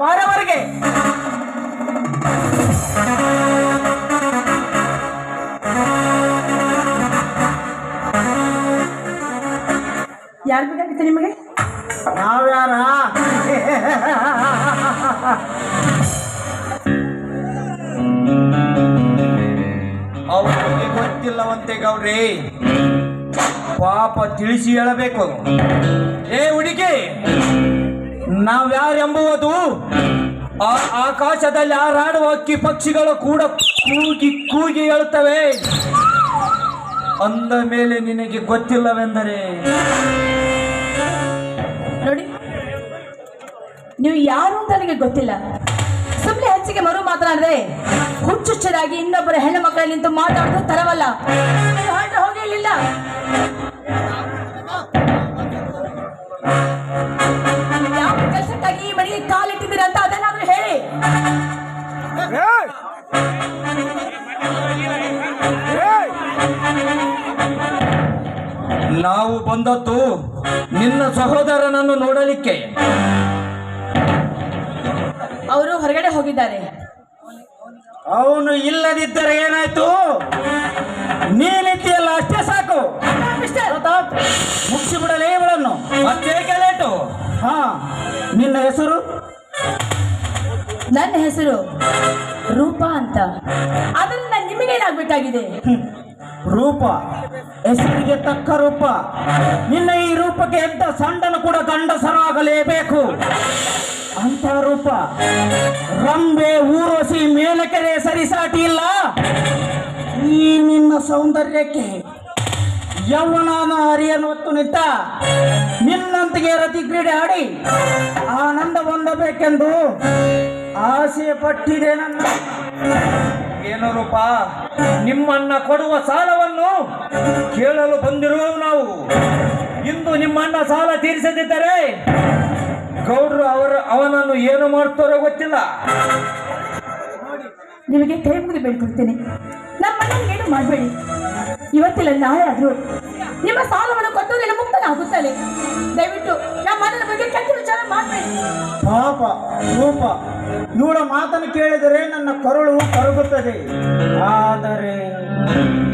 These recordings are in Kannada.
ಬಾರವರೆಗೆ. ಯಾರು ಬೇಕಾಗಿತ್ತು ನಿಮಗೆ? ನಾವ್ಯಾರ ಅವ್ರಿಗೆ ಗೊತ್ತಿಲ್ಲವಂತೆ ಗೌರಿ ಪಾಪ ತಿಳಿಸಿ ಹೇಳಬೇಕು. ಏ ಹುಡುಗಿ! ನಾವ್ಯಾರೆಂಬುವುದು ಆ ಆಕಾಶದಲ್ಲಿ ಹಾರಾಡುವ ಹಕ್ಕಿ ಪಕ್ಷಿಗಳು ಕೂಡ ಕೂಗಿ ಕೂಗಿ ಹೇಳುತ್ತವೆ ಅಂದ ಮೇಲೆ ನಿನಗೆ ಗೊತ್ತಿಲ್ಲವೆಂದರೆ? ನೋಡಿ, ನೀವು ಯಾರು ಅಂತ ನನಗೆ ಗೊತ್ತಿಲ್ಲ. ಸುಮ್ಮನೆ ಹೆಚ್ಚಿಗೆ ಮರು ಮಾತನಾಡಿದ್ರೆ ಹುಚ್ಚುಚ್ಚರಾಗಿ ಇನ್ನೊಬ್ಬರ ಹೆಣ್ಣು ಮಕ್ಕಳಲ್ಲಿ ನಿಂತು ಮಾತಾಡೋದು ತರವಲ್ಲ. ನೀವು ಕೆಲಸಕ್ಕಾಗಿ ಕಾಲಿಟ್ಟಿದ್ದೀರಿ ಅಂತ ಅದನ್ನಾದ್ರೂ ಹೇಳಿ. ನಾವು ಬಂದದ್ದು ನಿನ್ನ ಸಹೋದರನನ್ನು ನೋಡಲಿಕ್ಕೆ. ಅವರು ಹೊರಗಡೆ ಹೋಗಿದ್ದಾರೆ. ಅವನು ಇಲ್ಲದಿದ್ದರೆ ಏನಾಯ್ತು? ನೀನಿದ್ದೀಯಲ್ಲ ಅಷ್ಟೇ ಸಾಕು. ಮುಗಿಸಿಬಿಡಲೇ ಪ್ರತಾಪ್ ಮುಗಿಸಿ ಬಿಡಲೇ ಇವಳನ್ನು. ಅಷ್ಟೇ ಲೇಟು ಹಾ. ನಿನ್ನ ಹೆಸರು? ನನ್ನ ಹೆಸರು ರೂಪಾ ಅಂತ. ಅದರಿಂದ ನಿಮಗೇನಾಗ್ಬೇಕಾಗಿದೆ ರೂಪ ಹೆಸರಿಗೆ ತಕ್ಕ ರೂಪ. ನಿನ್ನ ಈ ರೂಪಕ್ಕೆ ಎಂತ ಸಂಡನು ಕೂಡ ಗಂಡಸರಾಗಲೇಬೇಕು. ಅಂತ ರೂಪ ರಂಬೆ ಊರೋಸಿ ಮೇಲಕೆರೆ ಸರಿಸಾಟಿ ಇಲ್ಲ? ಈ ನಿನ್ನ ಸೌಂದರ್ಯಕ್ಕೆ ಯೌವನಾನ ಹರಿಯನ್ನು ಹೊತ್ತು ನಿಂತ ನಿನ್ನಂತಿಗೆ ರತಿ ಕ್ರೀಡೆ ಆಡಿ ಆನಂದ ಹೊಂದಬೇಕೆಂದು ಆಸೆ ಪಟ್ಟಿದೆ ನನ್ನ. ಏನು ರೂಪ, ನಿಮ್ಮನ್ನ ಕೊಡುವ ಸಾಲವನ್ನು ಕೇಳಲು ಬಂದಿರುವವು ನಾವು. ಇಂದು ನಿಮ್ಮಣ್ಣ ಸಾಲ ತೀರಿಸದಿದ್ದರೆ ಗೌಡ್ರು ಅವರ ಅವನನ್ನು ಏನು ಮಾಡ್ತಾರೋ ಗೊತ್ತಿಲ್ಲ. ನಿಮಗೆ ಕೈ ಮುಗಿದು ಬೇಡ್ಕೊಳ್ತೇನೆ. ನಮ್ಮನ್ನ ಏನು ಮಾಡಬೇಡಿ. ಇವತ್ತಿಲ್ಲ ನಾಳೆ ಆದ್ರೂ. ನಿಮ್ಮ ಸಾಲವನ್ನು ಕೊಟ್ಟವರೆಲ್ಲ ಮುಕ್ತನಾಗುತ್ತಲೇ ದಯವಿಟ್ಟು ನಮ್ಮ ಮನೆಯ ಬಗ್ಗೆ ಕೆಟ್ಟ ವಿಚಾರ ಮಾಡಬೇಡಿ. ಪಾಪ ರೂಪ. ಇವಳ ಮಾತನ್ನು ಕೇಳಿದರೆ ನನ್ನ ಕರುಳು ಕರಗುತ್ತದೆ. ಆದರೆ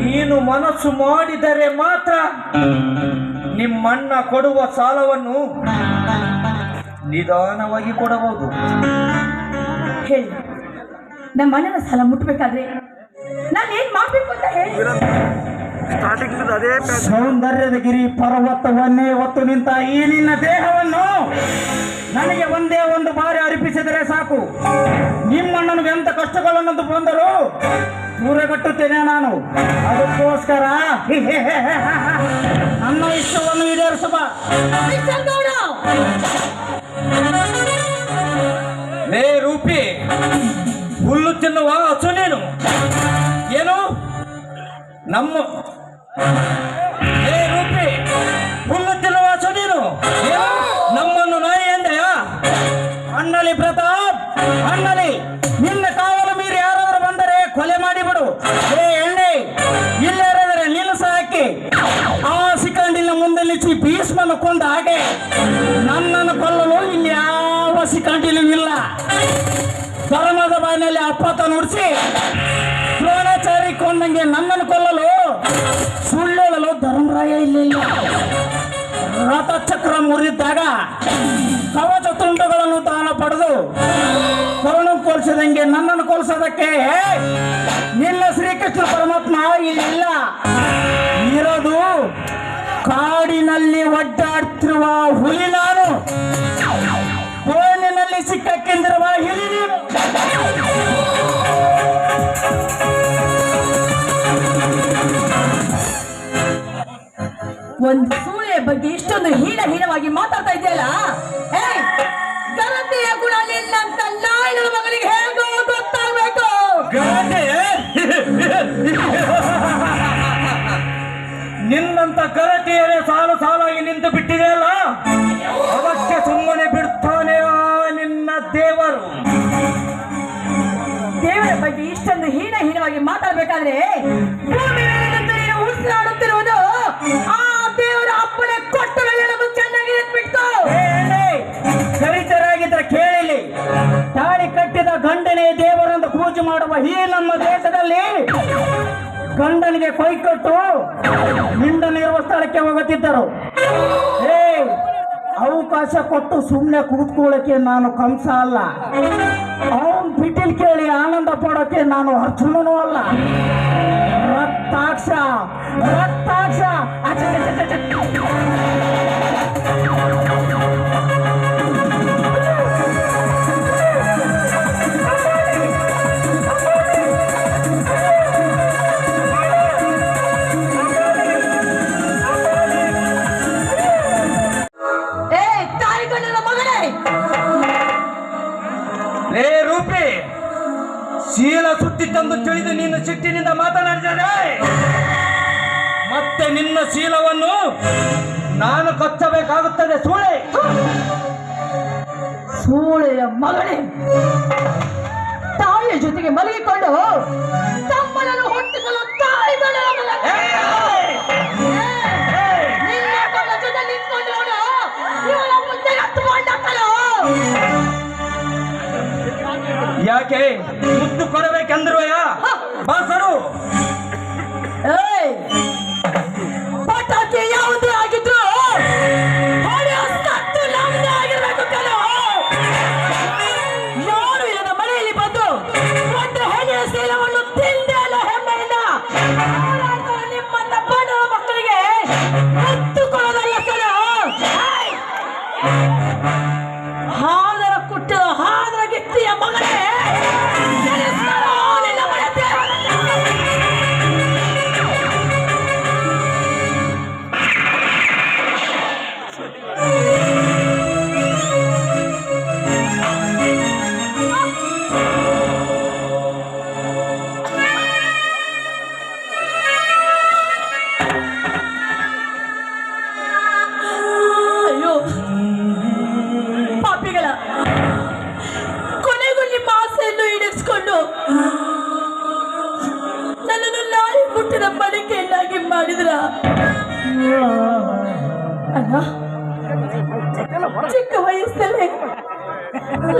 ನೀನು ಮನಸ್ಸು ಮಾಡಿದರೆ ಮಾತ್ರ ನಿಮ್ಮಣ್ಣ ಕೊಡುವ ಸಾಲವನ್ನು ನಿಧಾನವಾಗಿ ಕೊಡಬಹುದು. ಹೇಳಿ ನಮ್ಮ ಮನೆಯ ಸಾಲ ಮುಟ್ಟಬೇಕಾದ್ರೆ ನಾನು ಏನ್ ಮಾಡ್ಬೇಕು ಅಂತ ಹೇಳಿ? ಸೌಂದರ್ಯದ ಗಿರಿ ಪರ್ವತವನ್ನೇ ಹೊತ್ತು ನಿಂತ ಈ ನಿನ್ನ ದೇಹವನ್ನು ನನಗೆ ಒಂದೇ ಒಂದು ಬಾರಿ ಅರ್ಪಿಸಿದರೆ ಸಾಕು. ನಿಮ್ಮಣ್ಣನಿಗೆ ಎಂತ ಕಷ್ಟಗಳನ್ನು ಬಂದರೂ ದೂರಗಟ್ಟುತ್ತೇನೆ ನಾನು. ಅದಕ್ಕೋಸ್ಕರ ನನ್ನ ಇಷ್ಟವನ್ನು ಈಡೇರಿಸುವ. ಲೇ ರೂಪಿ ಹುಲ್ಲು ತಿನ್ನುವ ಹಸು ನೀನು. ಏನು? ನಮ್ಮ ಲೇ ರೂಪಿ, ಹುಲ್ಲು ತಿನ್ನುವ ಹಸು ನೀನು? ನಮ್ಮನ್ನು ನಾಯಿ ಎಂದೆಯ ಅಣ್ಣಲಿ ಪ್ರತಾಪ್, ಅಣ್ಣಲಿ, ನಿನ್ನ ಕಾವಲು ಮೀರಿ ಯಾರಾದರೂ ಬಂದರೆ ಕೊಲೆ ಮಾಡಿಬಿಡು. ಏ ಎಣ್ಣೆ, ಇಲ್ಲಾರಾದರೆ ನಿಲ್ಲಿಸ ಹಾಕಿ. ಆ ಸಿಕಂಡಿನ ಮುಂದೆ ನಿಲ್ಲಿಸಿ ಭೀಷ್ಮನ ಕೊಂದ ಹಾಗೆ. ನನ್ನನ್ನು ಕೊಲ್ಲಲು ಇಲ್ಲಿ ಯಾವ ಸಿಕಂಡಿಲೂ ಇಲ್ಲ. ಧರ್ಮದ ಬಾಯಿನಲ್ಲಿ ಅಪ್ಪತ ನುಡಿಸಿ ದ್ರೋಣಾಚಾರಿ ಕೊಂದಂಗೆ ನನ್ನನ್ನು ಕೊಲ್ಲಲು ಸುಳ್ಳೇಳಲು ಧರ್ಮರಾಯ ಇಲ್ಲಿಲ್ಲ. ರಥಚಕ್ರ ಮುರಿದಾಗ ಕವಚ ತುಂಡುಗಳನ್ನು ತಾನು ಪಡೆದು ಕರುಣ ಕೊಲ್ಸದಂಗೆ ನನ್ನನ್ನು ಕೊಲ್ಸೋದಕ್ಕೆ ನಿನ್ನ ಶ್ರೀಕೃಷ್ಣ ಪರಮಾತ್ಮ ಇಲ್ಲಿಲ್ಲ. ಇರೋದು ಕಾಡಿನಲ್ಲಿ ಒಡ್ಡಾಡ್ತಿರುವ ಹುಲಿ ನಾನು. ಕೋಣಿನಲ್ಲಿ ಸಿಕ್ಕಕ್ಕೆಂದಿರುವ ಹಿಲಿ ನೀನು ಒಂದು ಸೂಳೆ ಬಗ್ಗೆ ಇಷ್ಟೊಂದು ಹೀನ ಹೀನವಾಗಿ ಮಾತಾಡ್ತಾ ಇದೆಯಲ್ಲ ಗಲತೆಯ ಗುಣ ಅಂತ ನಾಯಿನ ಮಗಳಿಗೆ ಹೇಗೋ ಗೊತ್ತಾಗ್ಬೇಕು. ನಿನ್ನಂತ ಗಲತೆಯರೇ ಸಾಲು ಸಾಲಾಗಿ ನಿಂತು ಬಿಟ್ಟಿದೆಯಲ್ಲ ಅವಕ್ಕೆ ಸುಮ್ಮನೆ ಬಿಡ್ತಾನೆ ಆ ನಿನ್ನ ದೇವರು. ದೇವರ ಬಗ್ಗೆ ಇಷ್ಟೊಂದು ಹೀನ ಹೀನವಾಗಿ ಮಾತಾಡ್ಬೇಕಾದ್ರೆ ಗಂಡನೇ ದೇವರಂತ ಪೂಜೆ ಮಾಡುವ ಈ ನಮ್ಮ ದೇಶದಲ್ಲಿ ಗಂಡನಿಗೆ ಕೊಯ್ಕೊಟ್ಟು ಮಿಂಡನಿರುವ ಸ್ಥಳಕ್ಕೆ ಹೋಗುತ್ತಿದ್ದರು. ಅವಕಾಶ ಕೊಟ್ಟು ಸುಮ್ಮನೆ ಕೂತ್ಕೊಳ್ಳಕ್ಕೆ ನಾನು ಕಂಸ ಅಲ್ಲ. ಅವನ್ ಬಿಟ್ಟಿಲ್ ಕೇಳಿ ಆನಂದ ಪಡೋಕೆ ನಾನು ಅರ್ಜುನನೂ ಅಲ್ಲ. ರಕ್ತಾಕ್ಷ ರಕ್ತಾಕ್ಷ. ಕಚ್ಚಬೇಕಾಗುತ್ತದೆ ಸೂಳೆ. ಸೂಳೆಯ ಮಗನೇ. ತಾಯಿಯ ಜೊತೆಗೆ ಮಲಗಿಕೊಂಡು ತಮ್ಮನನ್ನು ಹುಟ್ಟಿಸಲು ತಾಯಿ ಯಾಕೆ? ಮುದ್ದು ಕೊಡಬೇಕೆಂದ್ರು ನಿಂತ್ಕೊಂಡವನು ಅಣ್ಣ, ಚಿಕ್ಕ ವಯಸ್ಸಲ್ಲೇ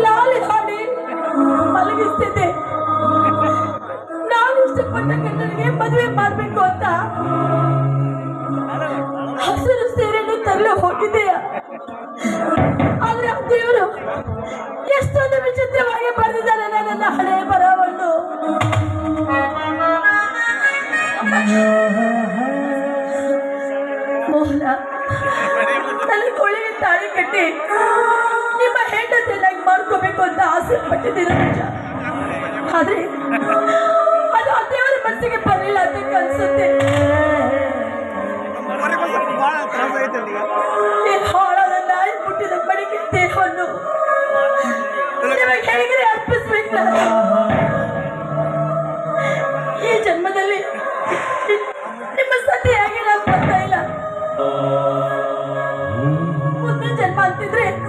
ಲಾಲಿ ಹಾಡಿ ಮಲಗಿಸ್ತಿದ್ದೆ. ನಾನು ಇಷ್ಟಪಟ್ಟ ಗಂಡನಿಗೆ ಮದುವೆ ಮಾಡಬೇಕು ಅಂತ ಹಸಿರು ಸೀರೆಯನ್ನು ತರಲು ಹೋಗಿದ್ದೀಯ. ಆದ್ರೆ ಆ ದೇವರು ಎಷ್ಟೊಂದು ವಿಚಿತ್ರವಾಗಿ ಬರೆದಿದ್ದಾರೆ ನನ್ನ ಹಳೆ ಬರವನ್ನು ತಾಳಿ ಕಟ್ಟಿ ನಿಮ್ಮ ಹೆಂಡತಿಯನ್ನಾಗಿ ಮಾಡ್ಕೋಬೇಕು ಅಂತ ಆಸೆ ಪಟ್ಟಿದ್ದೀರ ಆದ್ರೆ, ಅದು ಆ ಮನಸ್ಸಿಗೆ ಬರಲಿಲ್ಲ ಅಂತ ಕನ್ಸುತ್ತೆ ಹಾಳಾದ ನಾಯಿ ಮುಟ್ಟಿದ ಬಳಿಕೆ ದೇಹವನ್ನು. ಹೇಗೆ ಅರ್ಪಿಸ್ಬೇಕು? ಮುಂದಿನ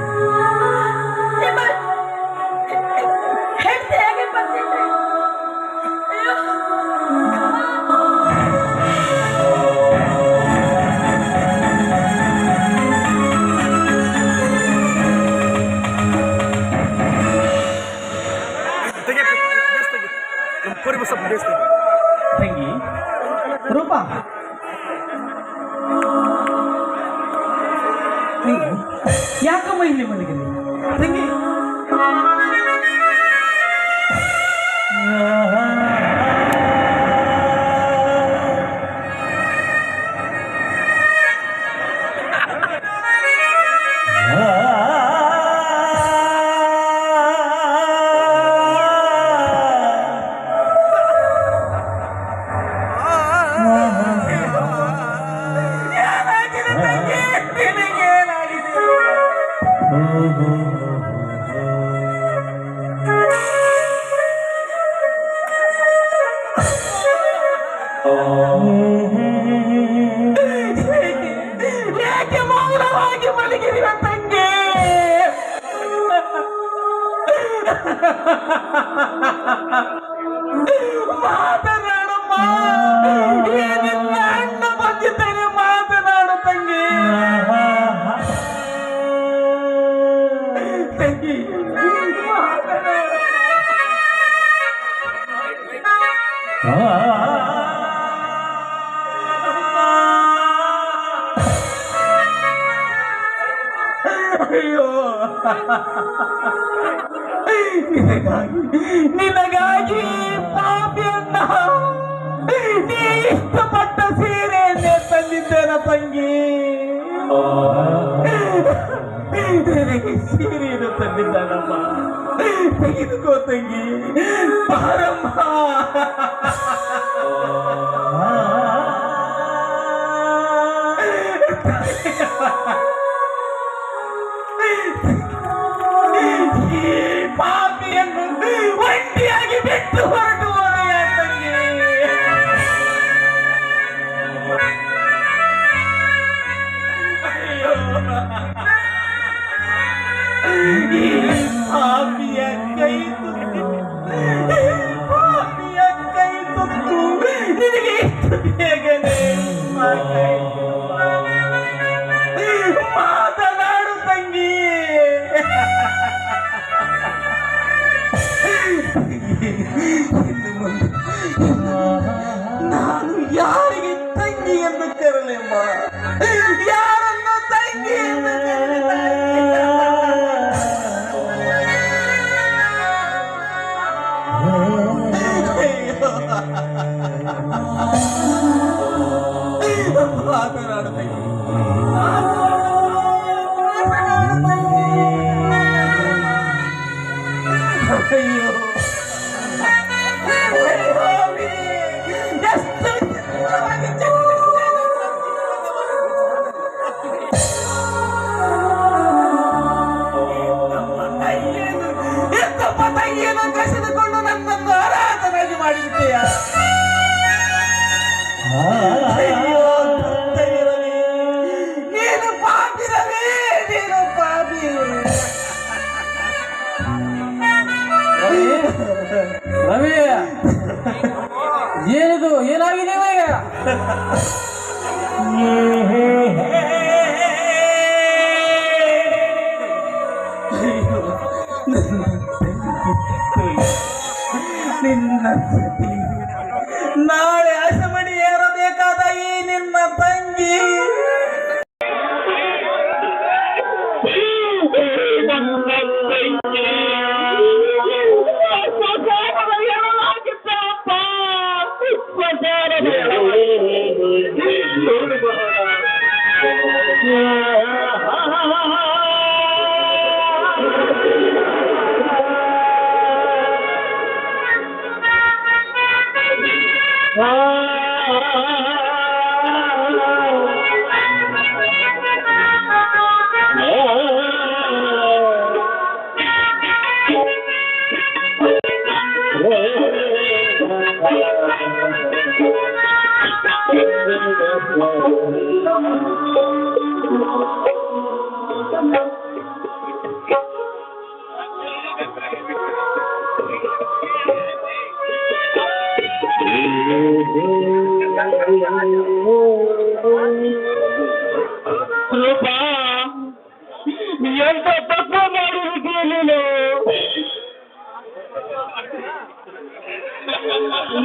ಸೀರೆಯನ್ನು ತಂದಿದ್ದಾನಮ್ಮ ತೆಗೆದುಕೋ ತಂಗಿ. ಬಾರಮ್ಮ. ನಿನಗೆ ಇಷ್ಟು ಬೇಗನೆ ಸಾಕಾಯ್ತು. ಏನಿದು ಏನಾಗಿದೆ ಈಗ ನಿನ್ನ ರೂಪಾ ಎಂತ ತಪ್ಪು ಮಾಡಿದೀಯ ನೀನು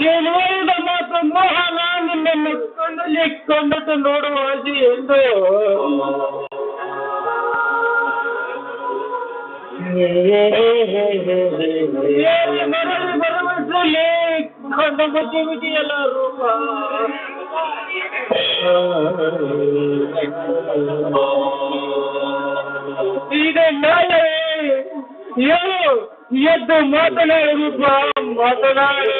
ನೀನು ಹೇಳಿದ ಮಾತು ಮೋಹನ ನಿನ್ನನ್ನು ಕಣ್ಣಲ್ಲಿ ಕೊಂಡದ್ದು ನೋಡುವ ಹಾಗೆ ಎಂದು ಏನು ಮರಳಿ ಭರವಸೆಯಲ್ಲಿ ಕೊಂಡು ಬಿಟ್ಟಿದೆಯಲ್ಲ ರೂಪ ಈಗ ನಾಳೆ ಹೇಳು ಎದ್ದು ಮಾತನಾಡು ರೂಪ ಮಾತನಾಡು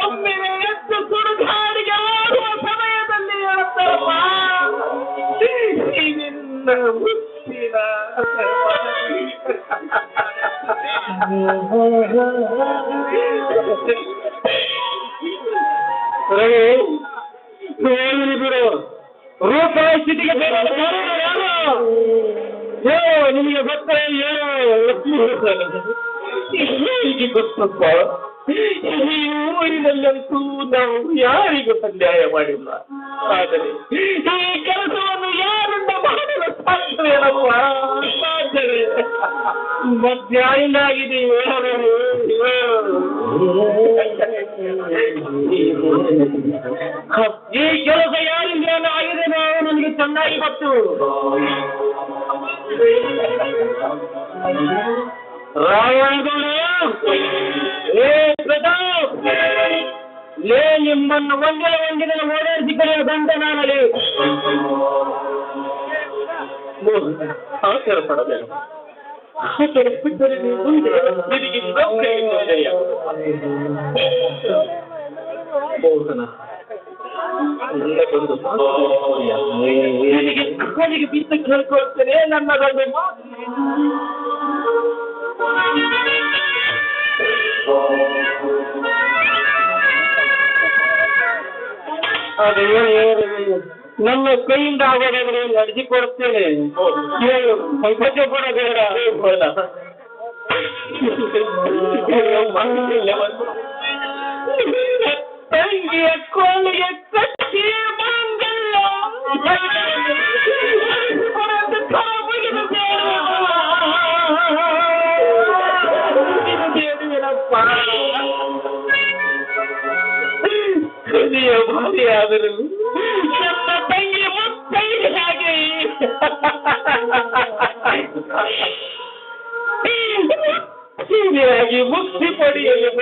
ಒಮ್ಮೆಲೆ ಬಿಡು ರೂಪ ಸ್ಥಿತಿಗೆ ಬರೋದು ಯಾರು? ಹೇಳು ನಿನಗೆ ಗೊತ್ತ ಏನು ಹೇಗೆ ಗೊತ್ತಪ್ಪ ಈ ಊರಿನಲ್ಲಂತೂ ನಾವು ಯಾರಿಗೂ ಅನ್ಯಾಯ ಮಾಡಿಲ್ಲ ಆದರೆ ಈ ಕೆಲಸವನ್ನು ಯಾರಿಂದ ಮಾಡಲು ಸಾಧ್ಯವೇನಪ್ಪ ಸಾಧ್ಯವೇ ಮಧ್ಯಾಹ್ನಾಗಿದೆ ಈ ಕೆಲಸ ಯಾರಿಂದ ಆಗಿದೆ ನಾವು ನನಗೆ ಚೆನ್ನಾಗಿ ಗೊತ್ತು ರಾಯಣಗೌಡ ಏ ಪ್ರತಾಪ್ ಲೇ ನಿಮ್ಮನ್ನು ಒಂದೇ ಒಂದಿನ ಓಡಾಡಿಸಿ ಕರೆಯುವ ಗಂಡ ನಾನಲೇ ಆಚಾರ ಪಡಬೇಡ ಆಚಾರ ಬಿಟ್ಟರೆ ನೀವು ಮುಂದೆ ನಿನಗೆ ನೌಕರಿ ಇಲ್ಲದೆಯಾ? ಮೋಹನ ನನ್ನದೊಂದು ನಿನಗೆ ಕಾಲಿಗೆ ಬಿದ್ದು ಕೇಳ್ಕೊಳ್ತೇನೆ ನನ್ನದೊಂದು ಮಾತು. ಅದು ಏನು ಏನು ನನ್ನ ಕೈಯಿಂದ ಆಗೋದಾದ್ರೆ ನಡೆಸಿಕೊಡ್ತೇನೆ ಹೇಳು ಸಂಕೋಚ ಪಡಬೇಡ ಬೇಡ ತಂಗಿಯ ಕೋಲಿಗೆ ಕಟ್ಟಿ ಮಂಗಲ್ಲ ಹೃದಯ ಭಾರಿಯಾದರು ನನ್ನ ತಂಗಿ Big Huggy! Big Huggy, look deeply in your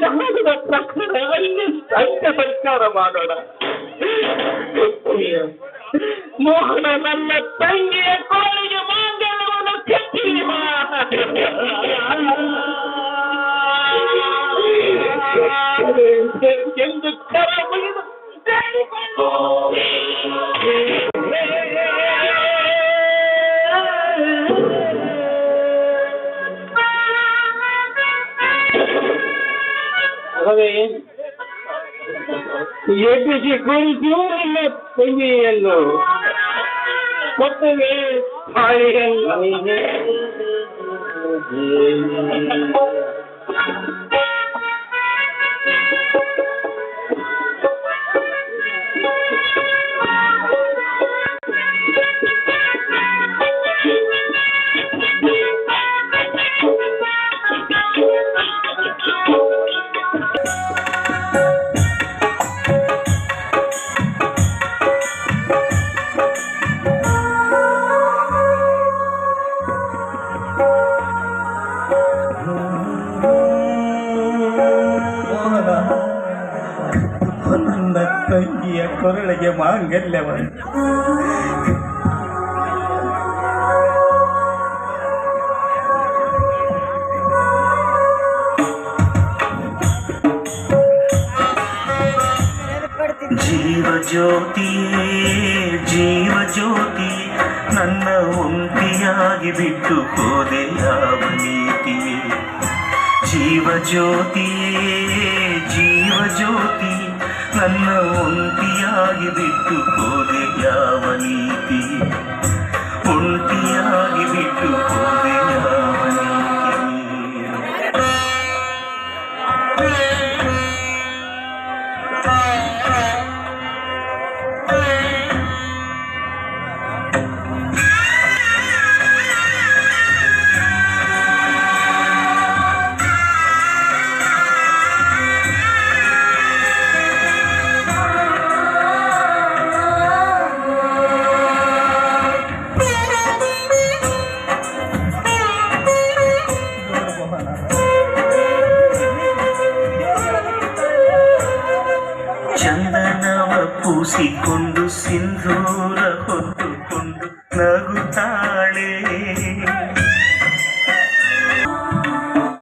ಧರ್ಮದ ಪ್ರಕಾರ ಅಲ್ಲಿ ಸಂಘ ಸಂಸ್ಕಾರ ಮಾಡೋಣ ಮೋಹನ ನನ್ನ ತಂಗಿಯ ಕೋಳಿಗೆ ಮಾಂಗಲ್ಯವನ್ನು ಕಟ್ಟಿರುವ ಎಬ್ಬಿಸಿ ಕುರಿತು ನನ್ನ ತಂಗಿಯನ್ನು ಕೊಟ್ಟರೆ ತಾಯಿಯನ್ನು ಕೊರಳಿಗೆ ಮಾಂಗಲ್ಯವನ್ನು ಜೀವ ಜ್ಯೋತಿ ಜೀವ ಜ್ಯೋತಿ, ನನ್ನ ಒಂಟಿಯಾಗಿ ಬಿಟ್ಟು ಹೋದೆ ಯಾವ ನೀತಿ? ಜೀವ ಜ್ಯೋತಿಯೇ ಜೀವ ಜ್ಯೋತಿ ನನ್ನ ಒಂಟಿಯಾಗಿ ಬಿಟ್ಟು ಹೋದೆ ಯಾವ ನೀತಿ